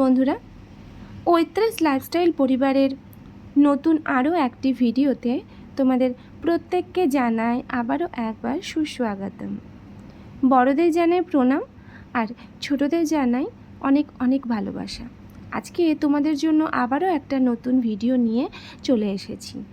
বন্ধুরা। ঐত্রেস লাইফস্টাইল পরিবারের নতুন আরও একটি ভিডিওতে তোমাদের প্রত্যেককে জানাই আবারও একবার সুস্বাগতম। বড়দের জানাই প্রণাম আর ছোটদের জানাই অনেক অনেক ভালোবাসা। আজকে তোমাদের জন্য আবারও একটা নতুন ভিডিও নিয়ে চলে এসেছি।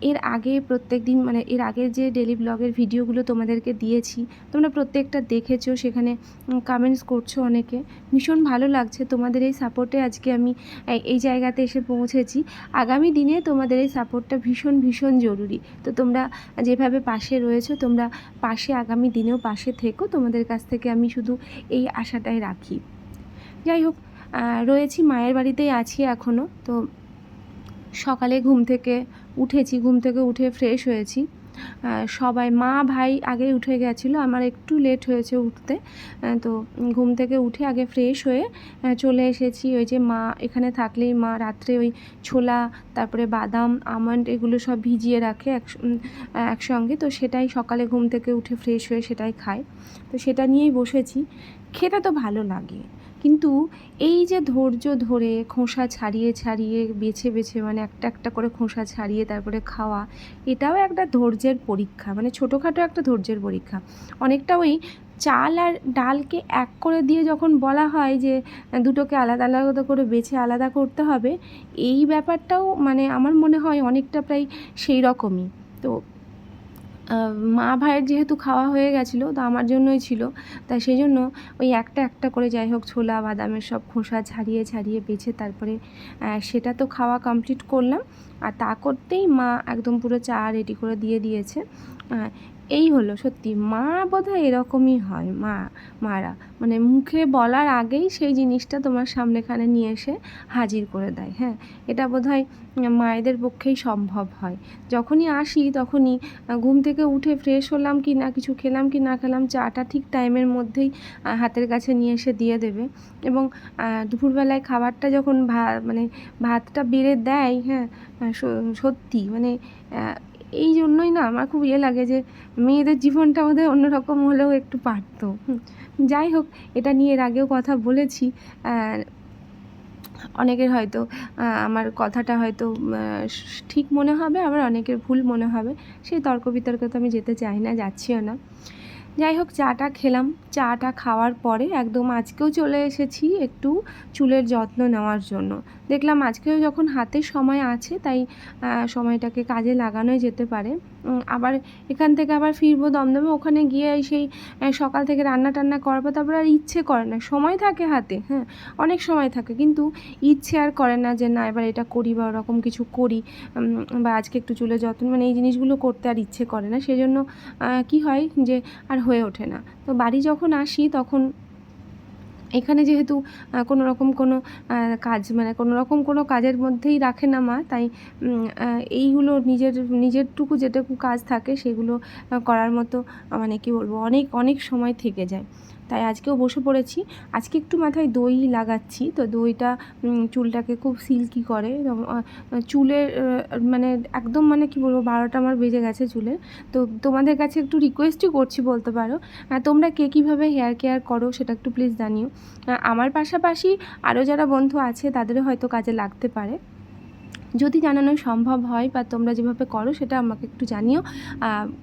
এর আগে প্রত্যেক দিন মানে এর আগে যে ডেলি ব্লগের ভিডিওগুলো তোমাদেরকে দিয়েছি, তোমরা প্রত্যেকটা দেখেছ, সেখানে কামেন্টস করছ অনেকে। ভীষণ ভালো লাগছে তোমাদের এই সাপোর্টে আজকে আমি এই- জায়গাতে এসে পৌঁছেছি। আগামী দিনে তোমাদের এই সাপোর্টটা ভীষণ ভীষণ জরুরি। তো তোমরা যেভাবে পাশে রয়েছো, তোমরা পাশে আগামী দিনেও পাশে থেকো। তোমাদের কাছ থেকে আমি শুধু এই আশাটাই রাখি। যাই হোক রয়েছি, মায়ের বাড়িতেই আছি এখনও তো সকালে ঘুম থেকে উঠেছি, ঘুম থেকে উঠে ফ্রেশ হয়েছি। সবাই, মা, ভাই আগে উঠে গেছিল, আমার একটু লেট হয়েছে উঠতে। তো ঘুম থেকে উঠে আগে ফ্রেশ হয়ে চলে এসেছি। ওই যে মা, এখানে থাকলেই মা, রাত্রে ওই ছোলা, তারপরে বাদাম, আমন্ড এগুলো সব ভিজিয়ে রাখে এক একসঙ্গে। তো সেটাই সকালে ঘুম থেকে উঠে ফ্রেশ হয়ে সেটাই খায় তো সেটা নিয়েই বসেছি। খেতে তো ভালো লাগে। কিন্তু এই যে ধৈর্য ধরে খোসা ছাড়িয়ে ছাড়িয়ে, বেছে বেছে মানে একটা একটা করে খোসা ছাড়িয়ে তারপরে খাওয়া, এটাও একটা ধৈর্যের পরীক্ষা। মানে ছোটোখাটো একটা ধৈর্যের পরীক্ষা। অনেকটা ওই চাল আর ডালকে এক করে দিয়ে যখন বলা হয় যে দুটোকে আলাদা আলাদা করে বেছে আলাদা করতে হবে, এই ব্যাপারটাও মানে আমার মনে হয় অনেকটা প্রায় সেই রকমই। তো মা ভাইয়ের যেহেতু খাওয়া হয়ে গেছিল, তো আমার জন্যই ছিল। তাই সেই জন্য ওই একটা একটা করে যাই হোক ছোলা, বাদামের সব খোসা ছাড়িয়ে ছাড়িয়ে বেছে তারপরে সেটা তো খাওয়া কমপ্লিট করলাম। আর তা করতেই মা একদম পুরো চা রেডি করে দিয়ে দিয়েছে। এই হলো, সত্যি, মা বোধহয় এরকমই হয়, মা, মারা। মানে মুখে বলার আগেই সেই জিনিসটা তোমার সামনেখানে নিয়ে এসে হাজির করে দেয় হ্যাঁ? এটা বোধহয় মায়েদের পক্ষেই সম্ভব হয়। যখনই আসি, তখনই ঘুম থেকে উঠে ফ্রেশ হলাম কি না, কিছু খেলাম কি না খেলাম, চাটা ঠিক টাইমের মধ্যেই হাতের কাছে নিয়ে এসে দিয়ে দেবে। এবং দুপুরবেলায় খাবারটা যখন ভা মানে ভাতটা বেড়ে দেয় হ্যাঁ সত্যি মানে এই জন্যই না আমার খুব ইয়ে লাগে যে মেয়েদের জীবনটা আমাদের অন্যরকম হলেও একটু পারতো। যাই হোক, এটা নিয়ে এর আগেও কথা বলেছি। অনেকের হয়তো আমার কথাটা হয়তো ঠিক মনে হবে, আবার অনেকের ভুল মনে হবে। সেই তর্ক বিতর্কে তো আমি যেতে চাই না, যাচ্ছিও না। যাই হোক, চাটা খেলাম। চাটা খাওয়ার পরে একদম আজকেও চলে এসেছি একটু চুলের যত্ন নেওয়ার জন্য। দেখলাম আজকেও যখন হাতে সময় আছে, তাই সময়টাকে কাজে লাগানোই যেতে পারে। আবার এখান থেকে আবার ফিরবো দমদমে। ওখানে গিয়ে সেই সকাল থেকে রান্না টান্না করার পর তারপর আর ইচ্ছে করে না। সময় থাকে হাতে হ্যাঁ অনেক সময় থাকে। কিন্তু ইচ্ছে আর করে না যে না এবার এটা করি বা ওরকম কিছু করি বা আজকে একটু চুলের যত্ন মানে এই জিনিসগুলো করতে আর ইচ্ছে করে না। সেই জন্য আহ, কি হয় যে আর হয়ে ওঠে না। তো বাড়ি যখন আসি তখন এখানে যেহেতু কোনো রকম কোনো কাজ মানে কোনো রকম কোনো কাজের মধ্যেই রাখে না মা, তাই এইগুলো নিজের, নিজেরটুকু যেটুকু কাজ থাকে সেগুলো করার মতো মানে কি বলব, অনেক অনেক সময় থেকে যায়। তাই আজকেও বসে পড়েছি। আজকে একটু মাথায় দই লাগাচ্ছি, তো দইটা চুলটাকে খুব সিল্কি করে চুলের মানে একদম মানে কি বলব, বারোটা আমার বেজে গেছে চুলের তো তোমাদের কাছে একটু রিকোয়েস্টই করছি বলতে পারো। তোমরা কে কীভাবে হেয়ার কেয়ার করো সেটা একটু প্লিজ জানিও। আমার পাশাপাশি আরও যারা বন্ধু আছে তাদেরও হয়তো কাজে লাগতে পারে। যদি জানানো সম্ভব হয় বা তোমরা যেভাবে করো সেটা আমাকে একটু জানিও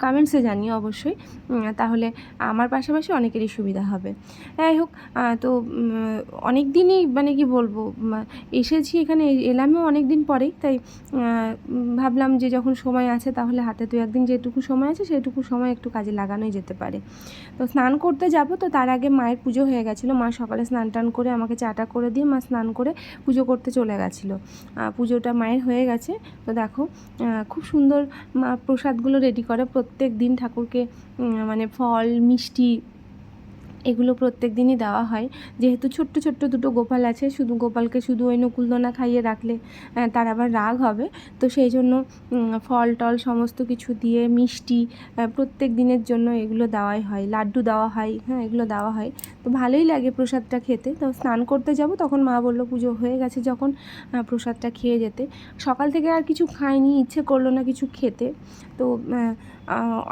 কমেন্টসে জানিও অবশ্যই। তাহলে আমার পাশাপাশি অনেকেরই সুবিধা হবে। যাই হোক তো অনেক দিনই মানে কি বলব এসেছি এখানে এলামও অনেক দিন পরেই, তাই ভাবলাম যে যখন সময় আছে তাহলে হাতে দু একদিন যেটুকু সময় আছে সেটুকু সময় একটু কাজে লাগানোই যেতে পারে। তো স্নান করতে যাব, তো তার আগে মায়ের পুজো হয়ে গেছিল। মা সকালে স্নান টান করে আমাকে চাটা করে দিয়ে মা স্নান করে পুজো করতে চলে গেছিল। পুজোটা মায়ের হয়ে গেছে। তো দেখো খুব সুন্দর প্রসাদগুলো রেডি করে। প্রত্যেক দিন ঠাকুরকে মানে ফল, মিষ্টি এগুলো প্রত্যেক দিনই দেওয়া হয়। যেহেতু ছোট্ট ছোট্ট দুটো গোপাল আছে, শুধু গোপালকে শুধু ওই নকুলদোনা খাইয়ে রাখলে তার আবার রাগ হবে। তো সেই জন্য ফল টল সমস্ত কিছু দিয়ে মিষ্টি প্রত্যেক দিনের জন্য এগুলো দেওয়াই হয়। লাড্ডু দেওয়া হয় হ্যাঁ এগুলো দেওয়া হয়। তো ভালোই লাগে প্রসাদটা খেতে। তো স্নান করতে যাব, তখন মা বলল, পুজো হয়ে গেছে যখন প্রসাদটা খেয়ে যেতে। সকাল থেকে আর কিছু খাইনি, ইচ্ছে করল না কিছু খেতে। তো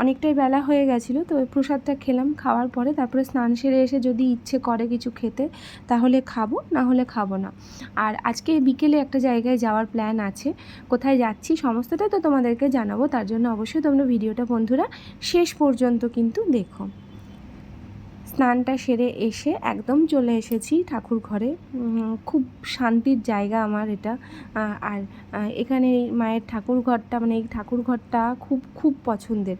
অনেকটাই বেলা হয়ে গেছিল, তো ওই প্রসাদটা খেলাম। খাওয়ার পরে তারপরে স্নান সেরে এসে যদি ইচ্ছে করে কিছু খেতে, তাহলে খাব, না হলে খাব না। আর আজকে বিকেলে একটা জায়গায় যাওয়ার প্ল্যান আছে। কোথায় যাচ্ছি সমস্তটা তো তোমাদেরকে জানাব, তার জন্য অবশ্যই তোমরা ভিডিওটা বন্ধুরা শেষ পর্যন্ত কিন্তু দেখো। স্নানটা সেরে এসে একদম চলে এসেছি ঠাকুর ঘরে। খুব শান্তির জায়গা আমার এটা। আর এখানে মায়ের ঠাকুর ঘরটা মানে এই ঠাকুর ঘরটা খুব খুব পছন্দের।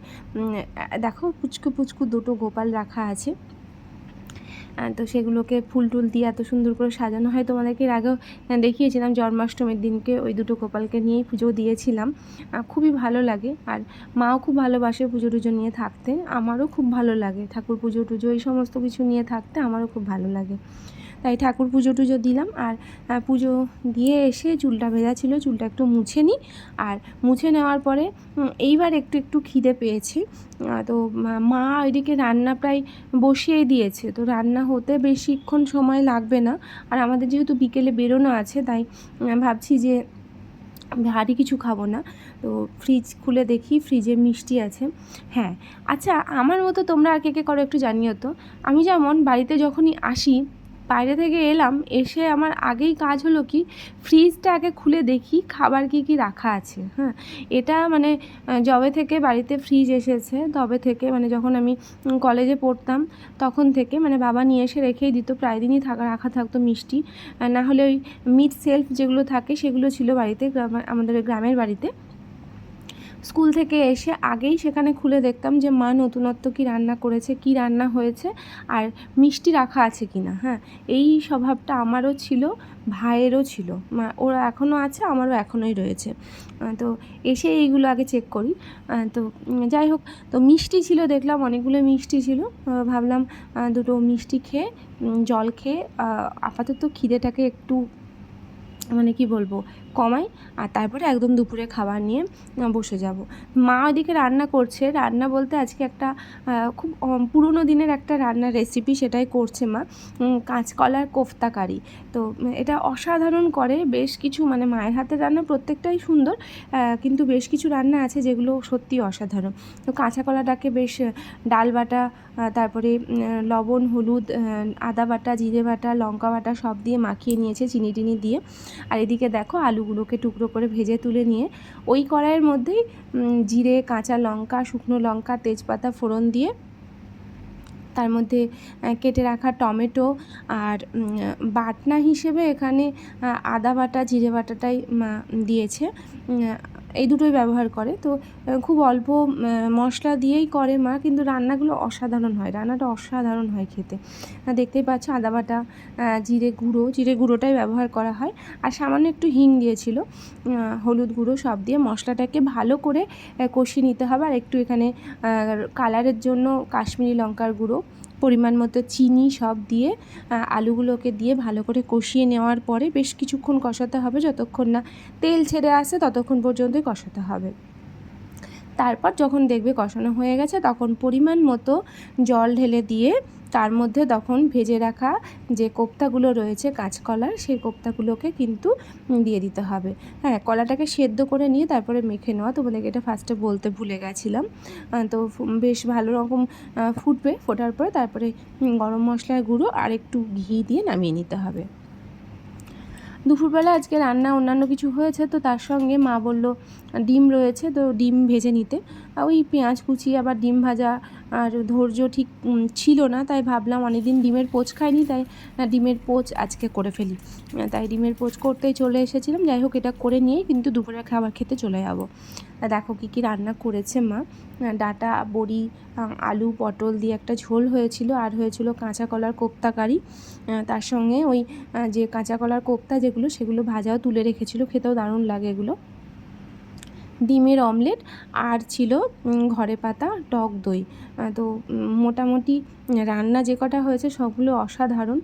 দেখো পুচকু পুচকু দুটো গোপাল রাখা আছে। তো সেগুলোকে ফুল টুল দিয়ে এত সুন্দর করে সাজানো হয়। তোমাদেরকে এর আগেও দেখিয়েছিলাম জন্মাষ্টমীর দিনকে, ওই দুটো গোপালকে নিয়েই পুজো দিয়েছিলাম। খুবই ভালো লাগে। আর মাও খুব ভালোবাসে পুজো টুজো নিয়ে থাকতে। আমারও খুব ভালো লাগে ঠাকুর পুজো টুজো, এই সমস্ত কিছু নিয়ে থাকতে আমারও খুব ভালো লাগে। তাই ঠাকুর পুজো টুজো দিলাম। আর পুজো দিয়ে এসে চুলটা ভেজা ছিল, চুলটা একটু মুছে নিই। আর মুছে নেওয়ার পরে এইবার একটু একটু খিদে পেয়েছে। তো, মা- ওইদিকে রান্না প্রায় বসিয়েই দিয়েছে। তো রান্না হতে বেশিক্ষণ সময় লাগবে না। আর আমাদের যেহেতু বিকেলে বেরোনো আছে, তাই ভাবছি যে ভারী কিছু খাব না। তো ফ্রিজ খুলে দেখি ফ্রিজে মিষ্টি আছে। হ্যাঁ আচ্ছা আমার মতো তোমরা আর কে কে করো একটু জানিও তো। আমি যেমন বাড়িতে যখনই আসি বাইরে থেকে এলাম, এসে আমার আগেই কাজ হলো কি ফ্রিজটা আগে খুলে দেখি খাবার কি কি রাখা আছে হ্যাঁ। এটা মানে যবে থেকে বাড়িতে ফ্রিজ এসেছে, তবে থেকে মানে যখন আমি কলেজে পড়তাম, তখন থেকে মানে বাবা নিয়ে এসে রেখেই দিত, প্রায় দিনই থাকা, রাখা থাকতো মিষ্টি। না হলে ওই মিট সেলফ যেগুলো থাকে, সেগুলো ছিল বাড়িতে আমাদের গ্রামের বাড়িতে। স্কুল থেকে এসে আগেই সেখানে খুলে দেখতাম যে, মা, নতুনত্ব কি রান্না করেছে? কি রান্না হয়েছে? আর মিষ্টি রাখা আছে কি না? হ্যাঁ এই স্বভাবটা আমারও ছিল, ভাইয়েরও ছিল। মা, ওরা এখনও আছে, আমারও এখনোই রয়েছে। তো এসে এইগুলো আগে চেক করি। তো যাই হোক, তো মিষ্টি ছিল, দেখলাম অনেকগুলো মিষ্টি ছিল। ভাবলাম দুটো মিষ্টি খেয়ে জল খেয়ে আপাতত খিদেটাকে একটু মানে কি বলব কমাই আর তারপরে একদম দুপুরে খাবার নিয়ে বসে যাব। মা ওইদিকে রান্না করছে। রান্না বলতে আজকে একটা খুব পুরনো দিনের একটা রান্নার রেসিপি সেটাই করছে মা। কাঁচকলার কোফতা কারি। তো এটা অসাধারণ করে। বেশ কিছু মানে মায়ের হাতের রান্না প্রত্যেকটাই সুন্দর কিন্তু বেশ কিছু রান্না আছে যেগুলো সত্যি অসাধারণ। তো কাঁচা কলাটাকে বেশ ডাল বাটা তারপরে লবণ, হলুদ আদা বাটা, জিরে বাটা, লঙ্কা বাটা সব দিয়ে মাখিয়ে নিয়েছে চিনি টিনি দিয়ে। আর এদিকে দেখো আলুগুলোকে টুকরো করে ভেজে তুলে নিয়ে ওই কড়াইয়ের মধ্যেই জিরে, কাঁচা লঙ্কা, শুকনো লঙ্কা, তেজপাতা ফোড়ন দিয়ে তার মধ্যে কেটে রাখা টমেটো আর বাটনা হিসেবে এখানে আদা বাটা, জিরে বাটাটাই দিয়েছে। এই দুটোই ব্যবহার করে। তো খুব অল্প মশলা দিয়েই করে মা, কিন্তু রান্নাগুলো অসাধারণ হয়, রান্নাটা অসাধারণ হয় খেতে। দেখতেই পাচ্ছ আদা বাটা জিরে গুঁড়ো, জিরে গুঁড়োটাই ব্যবহার করা হয়। আর সামান্য একটু হিং দিয়েছিল হলুদ গুঁড়ো সব দিয়ে মশলাটাকে ভালো করে কষিয়ে নিতে হবে। আর একটু এখানে কালারের জন্য কাশ্মীরি লঙ্কার গুঁড়ো পরিমাণ মতো চিনি সব দিয়ে আলুগুলোকে দিয়ে ভালো করে কষিয়ে নেওয়ার পরে বেশ কিছুক্ষণ কষাতে হবে। যতক্ষণ না তেল ছেড়ে আসে, ততক্ষণ পর্যন্তই কষাতে হবে। তারপর যখন দেখবে কষানো হয়ে গেছে, তখন পরিমাণ মতো জল ঢেলে দিয়ে তার মধ্যে তখন ভেজে রাখা যে কোপ্তাগুলো রয়েছে কাঁচকলার, সেই কোপ্তাগুলোকে কিন্তু দিয়ে দিতে হবে। হ্যাঁ কলাটাকে সেদ্ধ করে নিয়ে তারপরে মেখে নেওয়া। তোমাদেরকে এটা ফার্স্টে বলতে ভুলে গেছিলাম। তো বেশ ভালো রকম ফুটবে। ফোটার পরে তারপরে গরম মশলার গুঁড়ো আর একটু ঘি দিয়ে নামিয়ে নিতে হবে। দুপুরবেলা আজকে রান্না অন্যান্য কিছু হয়েছে, তো তার সঙ্গে মা বলল, ডিম রয়েছে, তো ডিম ভেজে নিতে। ওই পেঁয়াজ কুচি, আবার ডিম ভাজা, আর ধৈর্য ঠিক ছিল না, তাই ভাবলাম অনেকদিন ডিমের পোচ খাইনি, তাই ডিমের পোচ আজকে করে ফেলি। তাই ডিমের পোচ করতেই চলে এসেছিলাম, যাই হোক এটা করে নিয়েই কিন্তু দুপুরের খাবার খেতে চলে যাব। দেখো কী কী রান্না করেছে মা। ডাঁটা, বড়ি আলু, পটল দিয়ে একটা ঝোল হয়েছিল, আর হয়েছিল কাঁচা কলার কোপ্তা কারি। তার সঙ্গে ওই যে কাঁচা কলার কোপ্তা যেগুলো, সেগুলো ভাজাও তুলে রেখেছিল, খেতেও দারুণ লাগে এগুলো। ডিমের অমলেট আর ছিল ঘরে পাতা, টক দই। তো মোটামুটি রান্না যে কটা হয়েছে সবগুলো অসাধারণ।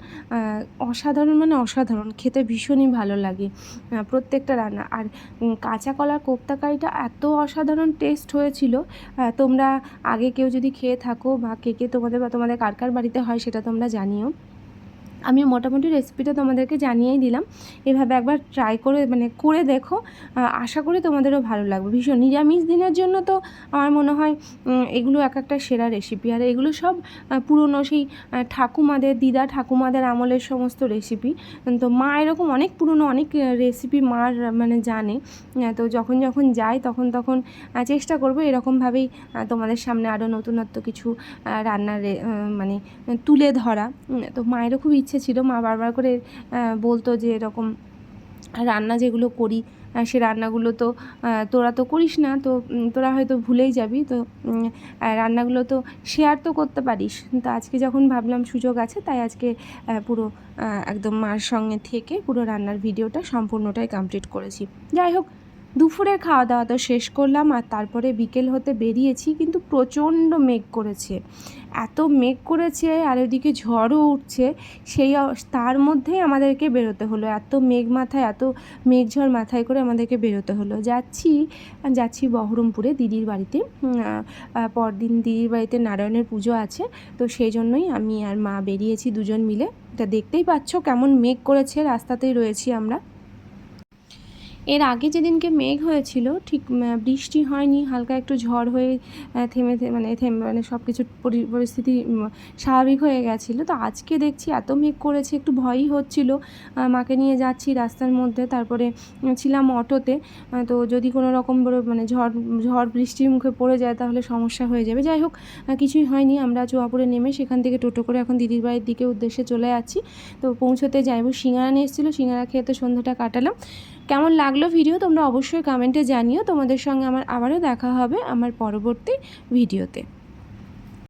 অসাধারণ মানে অসাধারণ, খেতে ভীষণই ভালো লাগে প্রত্যেকটা রান্না। আর কাঁচা কলার কোপ্তা এত অসাধারণ টেস্ট হয়েছিল তোমরা আগে কেউ যদি খেয়ে থাকো বা কে কে তোমাদের বা তোমাদের কার কার বাড়িতে হয় সেটা তোমরা জানিও। আমি মোটামুটি রেসিপিটা তোমাদেরকে জানিয়েই দিলাম। এভাবে একবার ট্রাই করে মানে করে দেখো। আশা করি তোমাদেরও ভালো লাগবে। ভীষণ নিরামিষ দিনের জন্য তো আমার মনে হয় এগুলো এক একটা সেরা রেসিপি আর এগুলো সব পুরনো সেই ঠাকুমাদের, দিদা ঠাকুমাদের আমলের সমস্ত রেসিপি তো মা এরকম অনেক পুরনো, অনেক রেসিপি মার মানে জানে। তো যখন যখন যাই তখন তখন চেষ্টা করব এরকমভাবেই তোমাদের সামনে আরও নতুনত্ব কিছু রান্নার মানে তুলে ধরা। তো মায়েরও খুব ইচ্ছে ছিল, মা বারবার করে বলতো যে এরকম রান্না যেগুলো করি সে রান্নাগুলো তো তোরা তো করিস না, তো তোরা হয়তো ভুলেই যাবি, তো রান্নাগুলো তো শেয়ার তো করতে পারিস। তো আজকে যখন ভাবলাম সুযোগ আছে, তাই আজকে পুরো একদম মার সঙ্গে থেকে পুরো রান্নার ভিডিওটা সম্পূর্ণটাই কমপ্লিট করেছি। যাই হোক দুপুরের খাওয়া দাওয়া তো শেষ করলাম আর তারপরে বিকেল হতে বেরিয়েছি, কিন্তু প্রচণ্ড মেঘ করেছে। এত মেঘ করেছে আর ওদিকে ঝড়ও উঠছে, সেই তার মধ্যেই আমাদেরকে বেরোতে হলো। এত মেঘ মাথায়, এত মেঘ ঝড় মাথায় করে আমাদেরকে বেরোতে হলো। যাচ্ছি যাচ্ছি বহরমপুরে দিদির বাড়িতে। পরদিন দিদির বাড়িতে নারায়ণের পুজো আছে, তো সেই জন্যই আমি আর মা বেরিয়েছি দুজন মিলে। এটা দেখতেই পাচ্ছ কেমন মেঘ করেছে, রাস্তাতেই রয়েছি আমরা। এর আগে যেদিনকে মেঘ হয়েছিল, ঠিক বৃষ্টি হয়নি, হালকা একটু ঝড় হয়ে থেমে মানে থেমে মানে সব কিছু পরি- পরিস্থিতি স্বাভাবিক হয়ে গেছিল। তো আজকে দেখছি এত মেঘ করেছে, একটু ভয়ই হচ্ছিল। মাকে নিয়ে যাচ্ছি রাস্তার মধ্যে, তারপরে ছিলাম অটোতে। তো যদি কোনো রকম মানে ঝড় ঝড় বৃষ্টির মুখে পড়ে যায়, তাহলে সমস্যা হয়ে যাবে। যাই হোক কিছুই হয়নি। আমরা চুয়াপুরে নেমে সেখান থেকে টোটো করে এখন দিদির বাড়ির দিকে উদ্দেশ্যে চলে যাচ্ছি। তো পৌঁছতে যাইব। সিঙ্গারা নিয়ে এসেছিল, সিঙ্গারা খেয়ে তো সন্ধ্যাটা কাটালাম। কেমন লাগল ভিডিও তোমরা অবশ্যই কমেন্টে জানিও। তোমাদের সঙ্গে আমার আবারও দেখা হবে আমার পরবর্তী ভিডিওতে